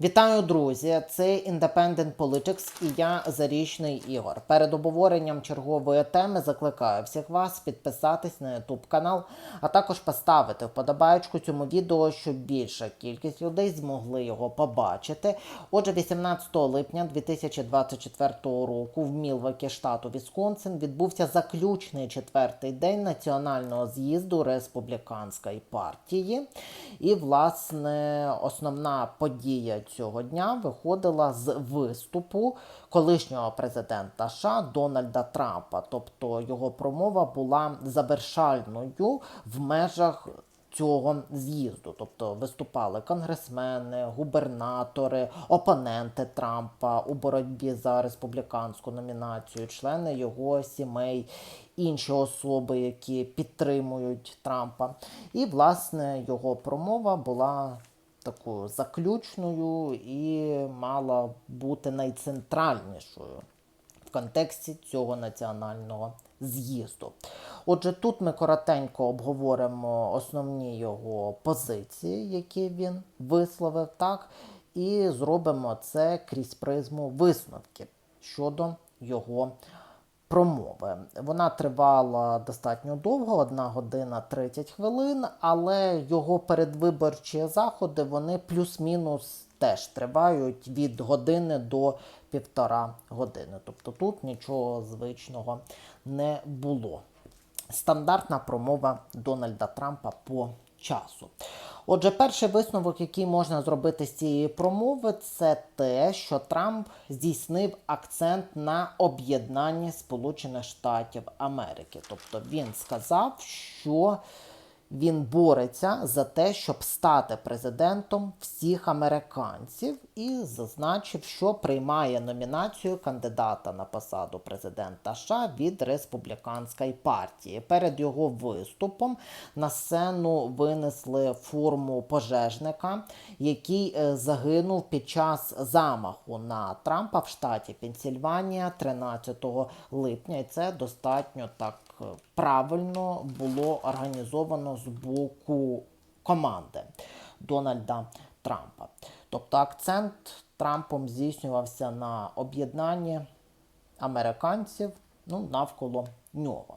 Вітаю, друзі! Це Independent Politics і я Зарічний Ігор. Перед обговоренням чергової теми закликаю всіх вас підписатись на YouTube канал, а також поставити вподобайку цьому відео, щоб більша кількість людей змогли його побачити. Отже, 18 липня 2024 року в Мілвакі, штату Вісконсин, відбувся заключний четвертий день національного з'їзду республіканської партії. І, власне, основна подія цього дня виходила з виступу колишнього президента США Дональда Трампа. Тобто його промова була завершальною в межах. Цього з'їзду, тобто виступали конгресмени, губернатори, опоненти Трампа у боротьбі за республіканську номінацію, члени його сімей, інші особи, які підтримують Трампа. І, власне, його промова була такою заключною і мала бути найцентральнішою в контексті цього національного з'їзду. Отже, тут ми коротенько обговоримо основні його позиції, які він висловив, так, і зробимо це крізь призму висновків щодо його промови. Вона тривала достатньо довго, 1 година 30 хвилин, але його передвиборчі заходи вони плюс-мінус теж тривають від години до півтора години. Тобто тут нічого звичного не було. Стандартна промова Дональда Трампа по часу. Отже, перший висновок, який можна зробити з цієї промови, це те, що Трамп здійснив акцент на об'єднанні Сполучених Штатів Америки. Тобто він сказав, що він бореться за те, щоб стати президентом всіх американців, і зазначив, що приймає номінацію кандидата на посаду президента США від республіканської партії. Перед його виступом на сцену винесли форму пожежника, який е, загинув під час замаху на Трампа в штаті Пенсільванія 13 липня. І це достатньо так правильно було організовано з боку команди Дональда Трампа. Тобто акцент Трампом здійснювався на об'єднанні американців ну, навколо нього.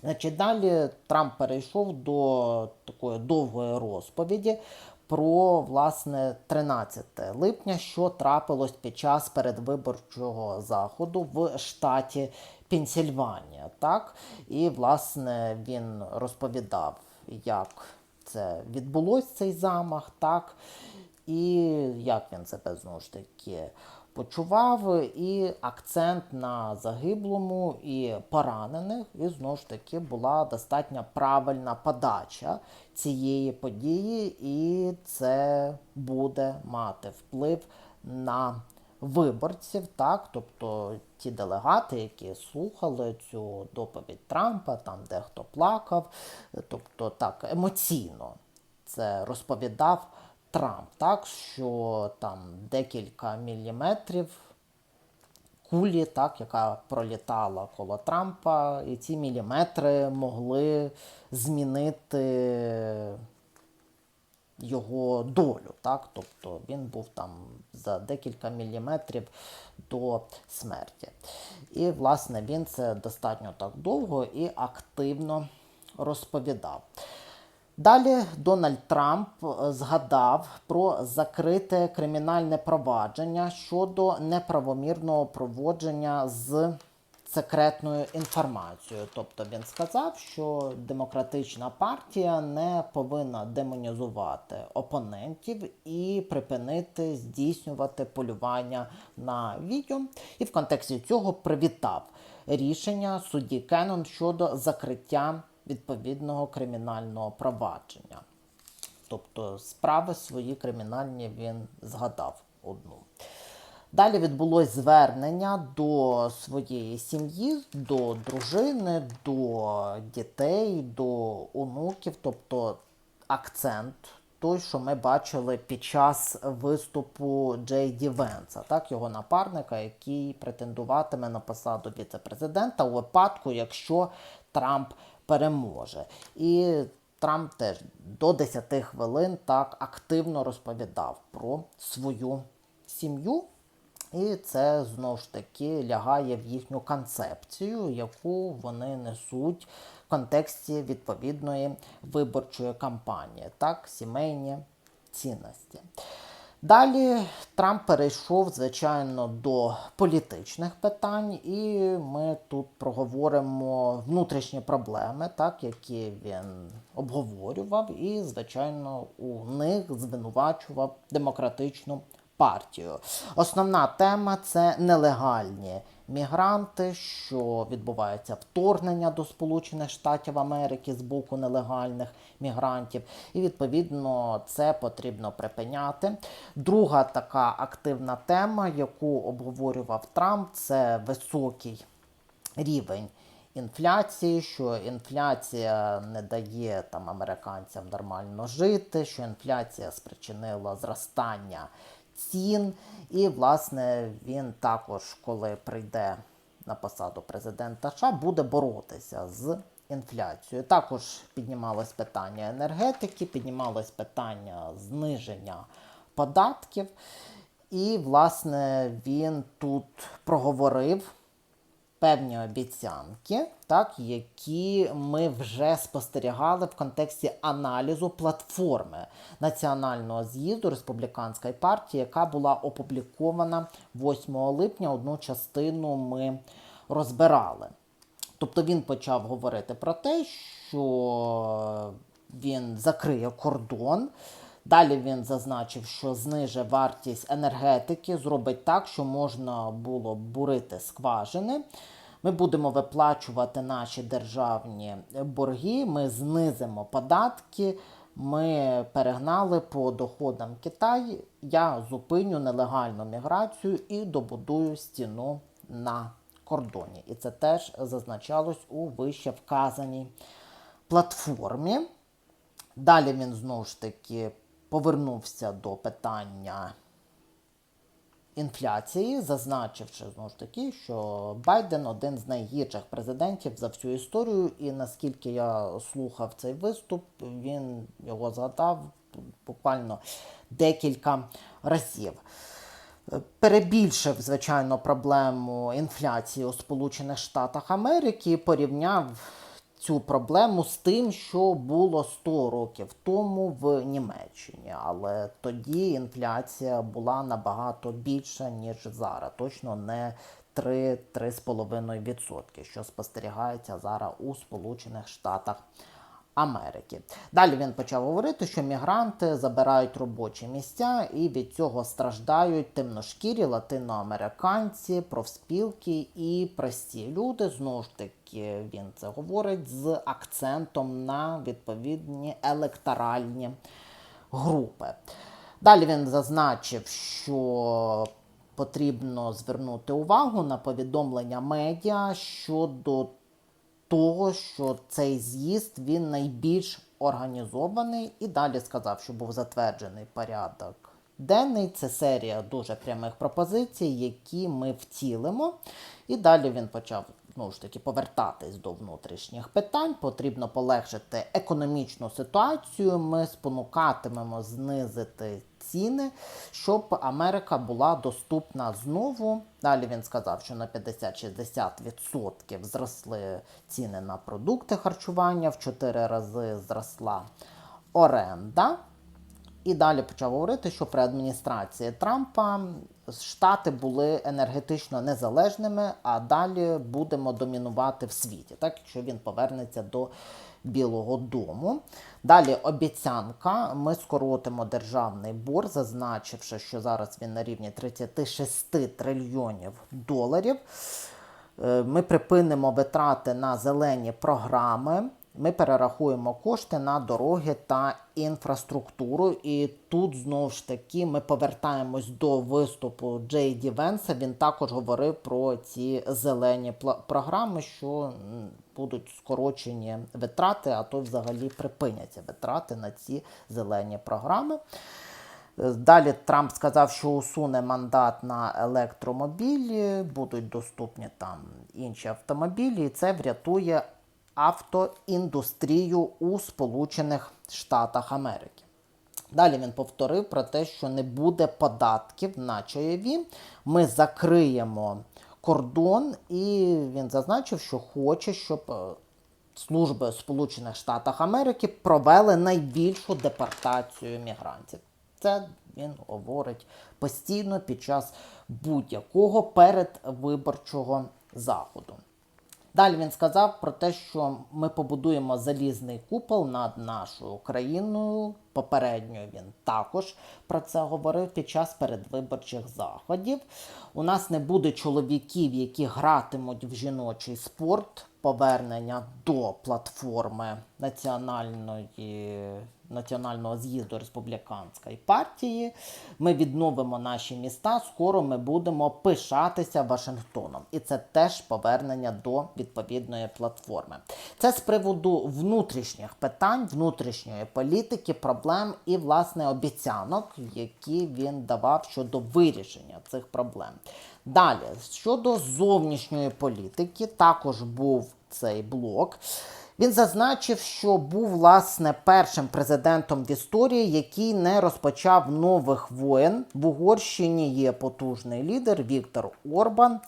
Значить, далі Трамп перейшов до такої довгої розповіді про власне 13 липня, що трапилось під час передвиборчого заходу в штаті Пенсільванія. Так? І, власне, він розповідав, як це відбулось цей замах, так? і як він себе знову ж таки почував, і акцент на загиблому і поранених, і знову ж таки була достатньо правильна подача цієї події, і це буде мати вплив на виборців, так, тобто ті делегати, які слухали цю доповідь Трампа, там дехто плакав, тобто так емоційно це розповідав Трамп, так, що там декілька міліметрів кулі, так, яка пролітала коло Трампа, і ці міліметри могли змінити його долю. Так? Тобто він був там за декілька міліметрів до смерті. І, власне, він це достатньо так довго і активно розповідав. Далі Дональд Трамп е, згадав про закрите кримінальне провадження щодо неправомірного проводження з секретною інформацією. Тобто він сказав, що демократична партія не повинна демонізувати опонентів і припинити здійснювати полювання на відео. І в контексті цього привітав рішення судді Кеннон щодо закриття відповідного кримінального провадження. Тобто справи свої кримінальні він згадав одну. Далі відбулось звернення до своєї сім'ї, до дружини, до дітей, до онуків, тобто акцент. Той, що ми бачили під час виступу Джей Ді Венса, так, його напарника, який претендуватиме на посаду віце-президента у випадку, якщо Трамп переможе. І Трамп теж до 10 хвилин так активно розповідав про свою сім'ю. І це знову ж таки лягає в їхню концепцію, яку вони несуть в контексті відповідної виборчої кампанії, так, сімейні цінності. Далі Трамп перейшов, звичайно, до політичних питань, і ми тут проговоримо внутрішні проблеми, так, які він обговорював, і, звичайно, у них звинувачував демократичну партію. Основна тема це нелегальні мігранти, що відбувається вторгнення до Сполучених Штатів Америки з боку нелегальних мігрантів, і відповідно це потрібно припиняти. Друга така активна тема, яку обговорював Трамп, це високий рівень. Інфляції, що інфляція не дає там американцям нормально жити, що інфляція спричинила зростання цін. І, власне, він також, коли прийде на посаду президента США, буде боротися з інфляцією. Також піднімалось питання енергетики, піднімалось питання зниження податків. І, власне, він тут проговорив певні обіцянки, так, які ми вже спостерігали в контексті аналізу платформи Національного з'їзду республіканської партії, яка була опублікована 8 липня. Одну частину ми розбирали. Тобто він почав говорити про те, що він закриє кордон. Далі він зазначив, що зниже вартість енергетики, зробить так, що можна було бурити скважини. Ми будемо виплачувати наші державні борги, ми знизимо податки, ми перегнали по доходам Китай. Я зупиню нелегальну міграцію і добудую стіну на кордоні. І це теж зазначалось у вище вказаній платформі. Далі він знову ж таки повернувся до питання інфляції, зазначивши знову ж таки, що Байден один з найгірших президентів за всю історію. І наскільки я слухав цей виступ, він його згадав буквально декілька разів. Перебільшив, звичайно, проблему інфляції у Сполучених Штатах Америки порівняв цю проблему з тим, що було 100 років тому в Німеччині. Але тоді інфляція була набагато більша, ніж зараз. Точно не 3-3,5%, що спостерігається зараз у Сполучених Штатах. Америки. Далі він почав говорити, що мігранти забирають робочі місця і від цього страждають темношкірі латиноамериканці, профспілки і прості люди. Знову ж таки, він це говорить з акцентом на відповідні електоральні групи. Далі він зазначив, що потрібно звернути увагу на повідомлення медіа щодо того, що цей з'їзд він найбільш організований, і далі сказав, що був затверджений порядок денний. Це серія дуже прямих пропозицій, які ми втілимо. І далі він почав знову ж таки повертатись до внутрішніх питань. Потрібно полегшити економічну ситуацію. Ми спонукатимемо знизити ціни, щоб Америка була доступна знову. Далі він сказав, що на 50-60% зросли ціни на продукти харчування, в 4 рази зросла оренда. І далі почав говорити, що при адміністрації Трампа Штати були енергетично незалежними, а далі будемо домінувати в світі, так якщо він повернеться до Білого Дому. Далі обіцянка. Ми скоротимо державний борг, зазначивши, що зараз він на рівні 36 трильйонів доларів. Е, Ми припинимо витрати на зелені програми. Ми перерахуємо кошти на дороги та інфраструктуру. І тут знову ж таки ми повертаємось до виступу Джей Ді Венса. Він також говорив про ці зелені програми, що будуть скорочені витрати, а то взагалі припиняться витрати на ці зелені програми. Далі Трамп сказав, що усуне мандат на електромобілі, будуть доступні там інші автомобілі, і це врятує автоіндустрію у Сполучених Штатах Америки. Далі він повторив про те, що не буде податків на чайові. Ми закриємо кордон, і він зазначив, що хоче, щоб е, служби Сполучених Штатів Америки провели найбільшу депортацію мігрантів. Це він говорить постійно під час будь-якого передвиборчого заходу. Далі він сказав про те, що ми побудуємо залізний купол над нашою країною. Попередньо він також про це говорив під час передвиборчих заходів. У нас не буде чоловіків, які гратимуть в жіночий спорт. Повернення до платформи національної національного з'їзду республіканської партії. Ми відновимо наші міста. Скоро ми будемо пишатися Вашингтоном, і це теж повернення до відповідної платформи. Це з приводу внутрішніх питань, внутрішньої політики, проблем і власне обіцянок, які він давав щодо вирішення цих проблем. Далі щодо зовнішньої політики, також був цей блок. Він зазначив, що був власне першим президентом в історії, який не розпочав нових воєн. В Угорщині є потужний лідер Віктор Орбан.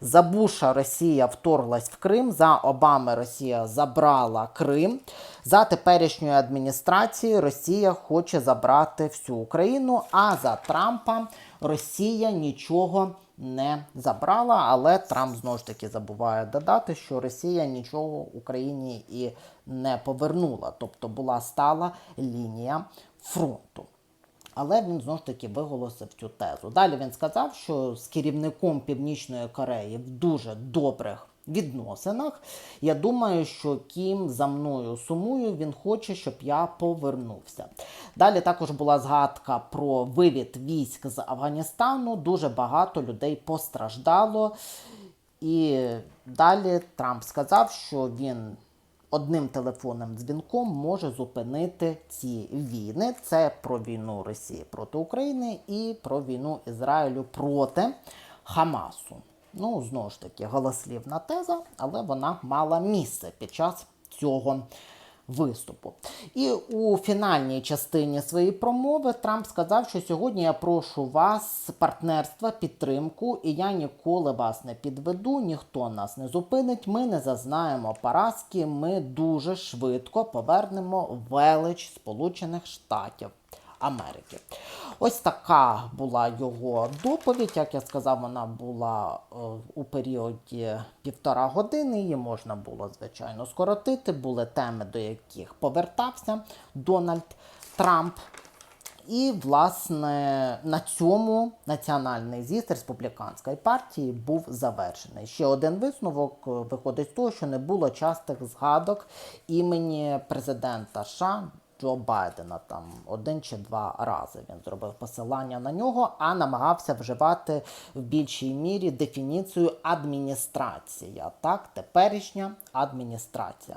За Буша Росія вторглась в Крим. За Обами Росія забрала Крим. За теперішньою адміністрацією Росія хоче забрати всю Україну. А за Трампа Росія нічого не забрала, але Трамп знову ж таки забуває додати, що Росія нічого Україні і не повернула, тобто була стала лінія фронту. Але він знову ж таки виголосив цю тезу. Далі він сказав, що з керівником Північної Кореї в дуже добрих відносинах. Я думаю, що Кім за мною сумує, він хоче, щоб я повернувся. Далі також була згадка про вивід військ з Афганістану. Дуже багато людей постраждало. І далі Трамп сказав, що він одним телефонним дзвінком може зупинити ці війни. Це про війну Росії проти України і про війну Ізраїлю проти Хамасу. Ну, знову ж таки, голослівна теза, але вона мала місце під час цього виступу. І у фінальній частині своєї промови Трамп сказав, що сьогодні я прошу вас партнерства, підтримку, і я ніколи вас не підведу, ніхто нас не зупинить. Ми не зазнаємо поразки. Ми дуже швидко повернемо велич Сполучених Штатів. Америки. Ось така була його доповідь. Як я сказав, вона була е, у періоді півтора години. Її можна було, звичайно, скоротити. Були теми, до яких повертався Дональд Трамп. І, власне, на цьому національний з'їзд республіканської партії був завершений. Ще один висновок е, виходить з того, що не було частих згадок імені президента США Джо Байдена там один чи два рази він зробив посилання на нього, а намагався вживати в більшій мірі дефініцію адміністрація. Так, теперішня адміністрація.